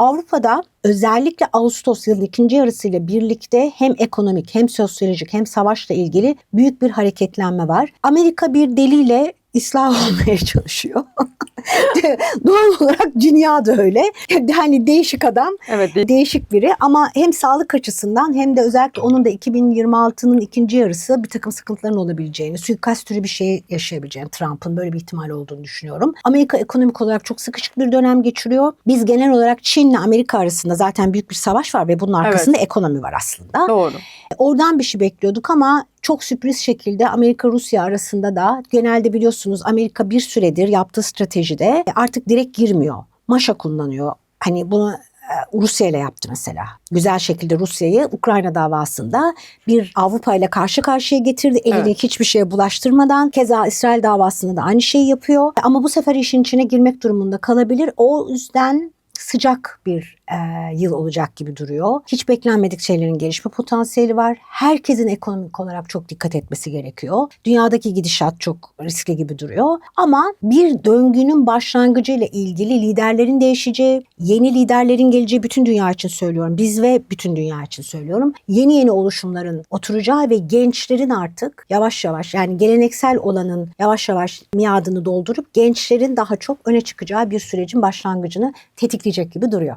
Avrupa'da özellikle Ağustos yılın ikinci yarısıyla birlikte hem ekonomik hem sosyolojik hem savaşla ilgili büyük bir hareketlenme var. Amerika bir deliyle İslam olmaya çalışıyor. Doğal olarak dünya da öyle. Hani değişik adam, Evet. de- değişik biri ama hem sağlık açısından hem de özellikle onun da 2026'nın ikinci yarısı bir takım sıkıntıların olabileceğini, suikast türü bir şey yaşayabileceğini, Trump'ın böyle bir ihtimal olduğunu düşünüyorum. Amerika ekonomik olarak çok sıkışık bir dönem geçiriyor. Biz genel olarak Çin'le Amerika arasında zaten büyük bir savaş var ve bunun arkasında ekonomi var aslında. Doğru. Oradan bir şey bekliyorduk ama çok sürpriz şekilde Amerika-Rusya arasında da genelde biliyorsunuz Amerika bir süredir yaptığı stratejide artık direkt girmiyor. Maşa kullanıyor. Hani bunu e, Rusya ile yaptı mesela. Güzel şekilde Rusya'yı Ukrayna davasında bir Avrupa ile karşı karşıya getirdi. Elini Evet. hiçbir şeye bulaştırmadan. Keza İsrail davasında da aynı şeyi yapıyor. Ama bu sefer işin içine girmek durumunda kalabilir. O yüzden sıcak bir e, yıl olacak gibi duruyor. Hiç beklenmedik şeylerin gelişme potansiyeli var. Herkesin ekonomik olarak çok dikkat etmesi gerekiyor. Dünyadaki gidişat çok riskli gibi duruyor. Ama bir döngünün başlangıcı ile ilgili liderlerin değişeceği, yeni liderlerin geleceği bütün dünya için söylüyorum. Biz ve bütün dünya için söylüyorum. Yeni yeni oluşumların oturacağı ve gençlerin artık yavaş yavaş yani geleneksel olanın yavaş yavaş miadını doldurup gençlerin daha çok öne çıkacağı bir sürecin başlangıcını tetikleyecek gibi duruyor.